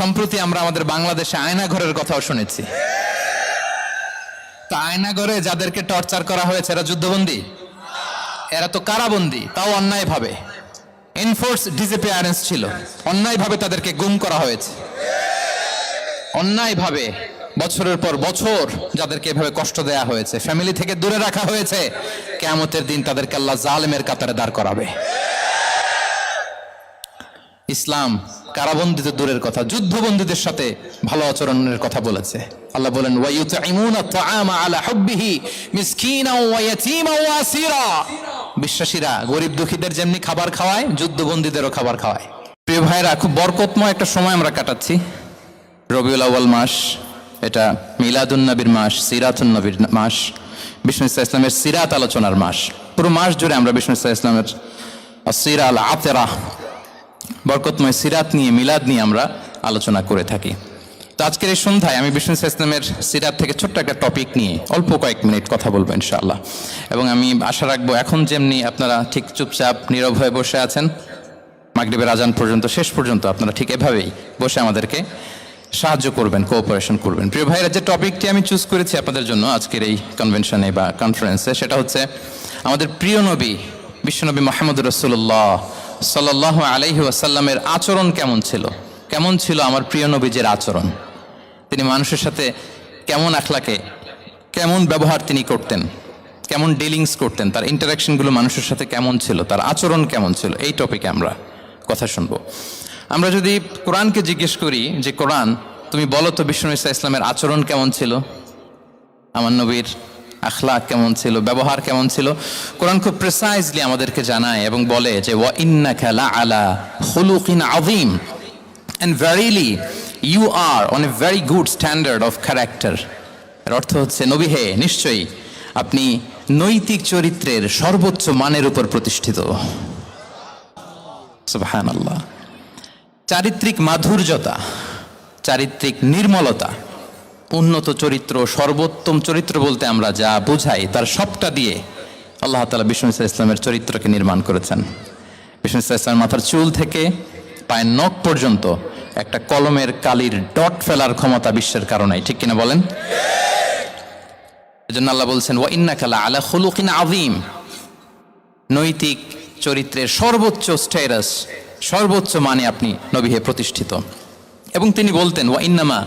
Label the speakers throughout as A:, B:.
A: সম্প্রতি আমরা আমাদের বাংলাদেশে আয়নাঘরের কথাও শুনেছি। তা আয়নাঘরে যাদেরকে টর্চার করা হয়েছে, এরা যুদ্ধবন্দী? এরা তো কারাবন্দী, তাও অন্যায়ভাবে। এনফোর্স ডিসঅ্যাপিয়ারেন্স ছিল। অন্যায়ভাবে তাদেরকে গুম করা হয়েছে। অন্যায়ভাবে বছরের পর বছর যাদেরকে এভাবে কষ্ট দেয়া হয়েছে ফ্যামিলি থেকে দূরে রাখা হয়েছে, কেয়ামতের দিন তাদেরকে আল্লাহ জালেমের কাতারে দাঁড় করাবে। ইসলাম কারাবন্দিত দূরের কথা, যুদ্ধবন্দীদের সাথে ভালো আচরণের কথা বলেছে। আল্লাহ বলেন বিশ্বাসীরা, গরিব দুঃখীদের যেমনি খাবার খাওয়ায়, যুদ্ধবন্দীদেরও খাবার খাওয়ায়। প্রিয় ভাইরা খুব বরকতময় একটা সময় আমরা কাটাচ্ছি। রবিউল আউয়াল মাস, এটা মিলাদুন নবীর মাস, সিরাতুন নবীর মাস, বিষ্ণু ইসা ইসলামের সিরাত আলোচনার মাস। পুরো মাস জুড়ে আমরা বিষ্ণু ইসা ইসলামের সিরা আল আতেরা বরকতময় সিরাত নিয়ে, মিলাদ নিয়ে আমরা আলোচনা করে থাকি। তো আজকের এই সন্ধ্যায় আমি বিষ্ণু ইসলামের সিরাত থেকে ছোট্ট একটা টপিক নিয়ে অল্প কয়েক মিনিট কথা বলব ইনশাআল্লাহ। এবং আমি আশা রাখব এখন যেমনি আপনারা ঠিক চুপচাপ, নীরব হয়ে বসে আছেন, মাগরিবের আজান পর্যন্ত, শেষ পর্যন্ত আপনারা ঠিক এভাবেই বসে আমাদেরকে সাহায্য করবেন কোঅপারেশন করবেন। প্রিয় ভাইরা যে টপিকটি আমি চুজ করেছি আপনাদের জন্য আজকের এই কনভেনশনে বা কনফারেন্সে সেটা হচ্ছে আমাদের প্রিয় নবী, বিশ্বনবী মোহাম্মদ রসুল্লাহ সাল্লাহ আলহি আসাল্লামের আচরণ কেমন ছিল? কেমন ছিল আমার প্রিয় নবীজের আচরণ? তিনি মানুষের সাথে কেমন আখলাকে, কেমন ব্যবহার তিনি করতেন? কেমন ডিলিংস করতেন? তার ইন্টারাকশনগুলো মানুষের সাথে কেমন ছিল? তার আচরণ কেমন ছিল? এই টপিকে আমরা কথা শুনব। আমরা যদি কোরআনকে জিজ্ঞেস করি যে, কোরআন, তুমি বলো তো বিষ্ণু ইসা ইসলামের আচরণ কেমন ছিল? আমার নবীর আখলাক কেমন ছিল, ব্যবহার কেমন ছিল? কোরআন খুব প্রেসাইজলি আমাদেরকে জানায় এবং বলে যে, ওয়া ইন্না খেলা আলা হুলুকিন আযীম। And verily you are on a very good standard of character এর অর্থ হচ্ছে, নবী হে, নিশ্চয়ই আপনি নৈতিক চরিত্রের সর্বোচ্চ মানের উপর প্রতিষ্ঠিত। সুবহানাল্লাহ। চারিত্রিক মাধুর্যতা, চারিত্রিক নির্মলতা উন্নত চরিত্র, সর্বোত্তম চরিত্র বলতে আমরা যা বুঝাই তার সবটা দিয়ে আল্লাহ তালা বিষ্ণু ইসা ইসলামের চরিত্রকে নির্মাণ করেছেন। বিষ্ণু ইসা ইসলামের মাথার চুল থেকে পায়ের নখ পর্যন্ত একটা কলমের কালির ডট ফেলার ক্ষমতা বিশ্বের কারণে ঠিক কিনা বলেন? এজন্য আল্লাহ বলছেন, ওয়া ইন্না কালা আলা খুলুকিন আযীম। নৈতিক চরিত্রের সর্বোচ্চ স্টেটাস সর্বোচ্চ মানে আপনি নবীহে প্রতিষ্ঠিত। এবং তিনি বলতেন, ওয়া ইন্নামা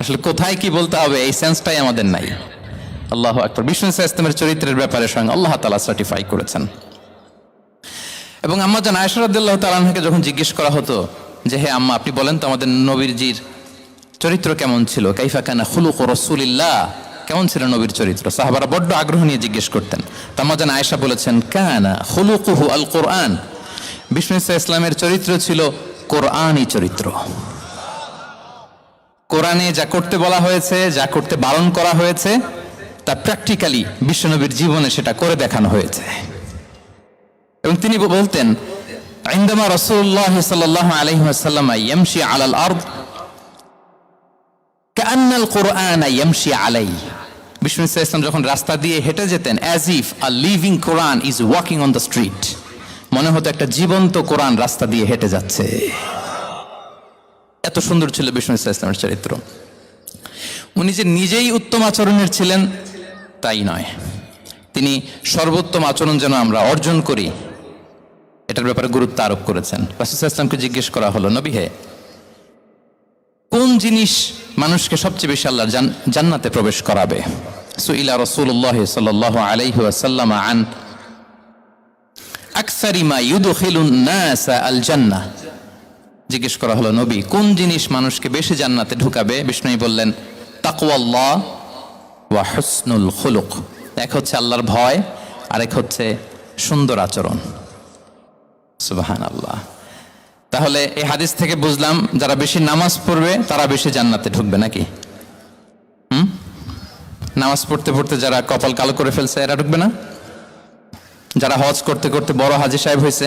A: আসলে কোথায় কি বলতে হবে, এই সেন্সটাই আমাদের নাই। আল্লাহ আকবর। বিষ্ণু ইসা ইসলামের চরিত্রের ব্যাপারে স্বয়ং আল্লাহ তালা সার্টিফাই করেছেন। এবং আম্মা জান আয়সরাদ্দাল্লাহ তালানহাকে যখন জিজ্ঞেস করা হতো যে, হে আম্মা, আপনি বলেন তো আমাদের নবীরজির চরিত্র কেমন ছিল? কাইফা কানা খুলুক রসুলিল্লাহ। কেমন ছিল নবীর চরিত্র? সাহাবারা বড্ড আগ্রহ নিয়ে জিজ্ঞেস করতেন। তাম্মা জান আয়েশা বলেছেন, কানা খুলুকুহু আল কোরআন বিষ্ণু ইসা ইসলামের চরিত্র ছিল কোরআনই চরিত্র। কোরআনে যা করতে বলা হয়েছে, যা করতে বারণ করা হয়েছে, তা প্র্যাকটিক্যালি বিশ্বনবীর জীবনে সেটা করে দেখানো হয়েছে। এবং তিনি বলতেন আইন্দামা রসুল্লাহ সাল্লাহ আলহিহাসাল্লাম ইয়ামশি আলাল আর্দ কান্নাল কোরআন ইয়ামশি আলাই। বিষ্ণু ইসলাম যখন রাস্তা দিয়ে হেঁটে যেতেন as if a living Quran is walking on the street মনে হতো একটা জীবন্ত কোরআন রাস্তা দিয়ে হেঁটে যাচ্ছে। এত সুন্দর ছিল বিষ্ণু ইসা ইসলামের চরিত্র। উনি যে নিজেই উত্তম আচরণের ছিলেন, তাই নয়। তিনি সর্বোত্তম আচরণ যেন আমরা অর্জন করি, এটার ব্যাপারে গুরুত্ব আরোপ করেছেন। রাসুল ইসলামকে জিজ্ঞেস করা হলো, নবী হে, কোন জিনিস মানুষকে সবচেয়ে বেশি আল্লাহ জান্নাতে প্রবেশ করাবে? সুইলা রসুল্লাহ সাল্লাহ আলাইহি ওয়াসাল্লাম আন, আকসারি মা ইউদখিলুন নাস আল জান্নাহ জিজ্ঞেস করা হলো, নবী, কোন জিনিস মানুষকে বেশি জান্নাতে ঢুকাবে? বিষ্ণুই বললেন, তাকওয়াল্লাহ ওয়া হুসনুল খুলুক। এক হচ্ছে আল্লাহর ভয়, আরেক হচ্ছে সুন্দর আচরণ। সুবাহান আল্লাহ তাহলে এই হাদিস থেকে বুঝলাম, যারা বেশি নামাজ পড়বে, তারা বেশি জান্নাতে ঢুকবে নাকি? হুম? নামাজ পড়তে পড়তে যারা কপাল কালো করে ফেলছে, এরা ঢুকবে না? যারা হজ করতে করতে বড় হাজি সাহেব হয়েছে